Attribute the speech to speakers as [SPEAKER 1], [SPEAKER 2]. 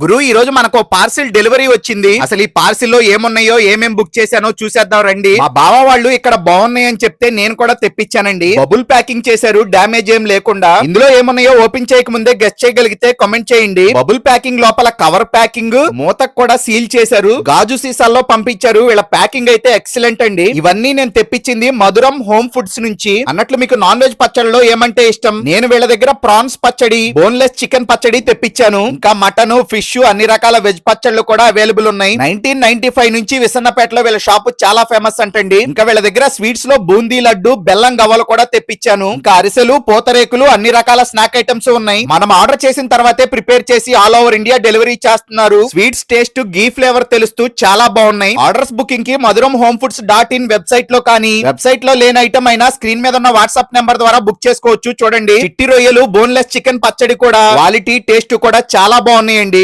[SPEAKER 1] గురు ఈ రోజు మనకు పార్సిల్ డెలివరీ వచ్చింది. అసలు ఈ పార్సిల్లో ఏమున్నాయో ఏమేం బుక్ చేశానో చూసేద్దాం రండి. మా బావ వాళ్ళు ఇక్కడ బాగున్నాయి అని చెప్తే నేను కూడా తెప్పించానండి. బబుల్ ప్యాకింగ్ చేశారు డ్యామేజ్ ఏం లేకుండా. ఇందులో ఏమున్నాయో ఓపెన్ చేయక ముందే గెస్ట్ చేయగలిగితే కామెంట్ చేయండి. బబుల్ ప్యాకింగ్ లోపల కవర్ ప్యాకింగ్ మూతకు కూడా సీల్ చేశారు. గాజు సీసాల్లో పంపించారు. వీళ్ళ ప్యాకింగ్ అయితే ఎక్సలెంట్ అండి. ఇవన్నీ నేను తెప్పించింది మధురం హోమ్ ఫుడ్స్ నుంచి. అన్నట్లు మీకు నాన్ వెజ్ పచ్చడిలో ఏమంటే ఇష్టం? నేను వీళ్ళ దగ్గర ప్రాన్స్ పచ్చడి బోన్లెస్ చికెన్ పచ్చడి తెప్పించాను. ఇంకా మటన్ ఫిష్ ఫిష్ అన్ని రకాల వెజ్ పచ్చళ్ళు కూడా అవైలబుల్ ఉన్నాయి. నైన్టీన్ నైన్టీ ఫైవ్ నుంచి విసన్నపేటలో వీళ్ళ షాప్ చాలా ఫేమస్ అంటండి. ఇంకా వీళ్ళ దగ్గర స్వీట్స్లో బూందీ లడ్డు బెల్లం గవ్వలు కూడా తెప్పించాను. ఇంకా అరిసెలు పూతరేకులు అన్ని రకాల స్నాక్ ఐటమ్స్ ఉన్నాయి. మనం ఆర్డర్ చేసిన తర్వాతే ప్రిపేర్ చేసి ఆల్ ఓవర్ ఇండియా డెలివరీ చేస్తున్నారు. స్వీట్స్ టేస్ట్ గీ ఫ్లేవర్ తెలుస్తూ చాలా బాగున్నాయి. ఆర్డర్స్ బుకింగ్కి మధురం హోమ్ ఫుడ్స్ డాట్ ఇన్ వెబ్సైట్లో కానీ వెబ్సైట్లో లేని ఐటమ్ అయినా స్క్రీన్ మీద ఉన్న వాట్సాప్ నెంబర్ ద్వారా బుక్ చేసుకోవచ్చు. చూడండి. చిట్టి రొయ్యలు బోన్లెస్ చికెన్ పచ్చడి కూడా క్వాలిటీ టేస్ట్ కూడా చాలా బాగున్నాయండి.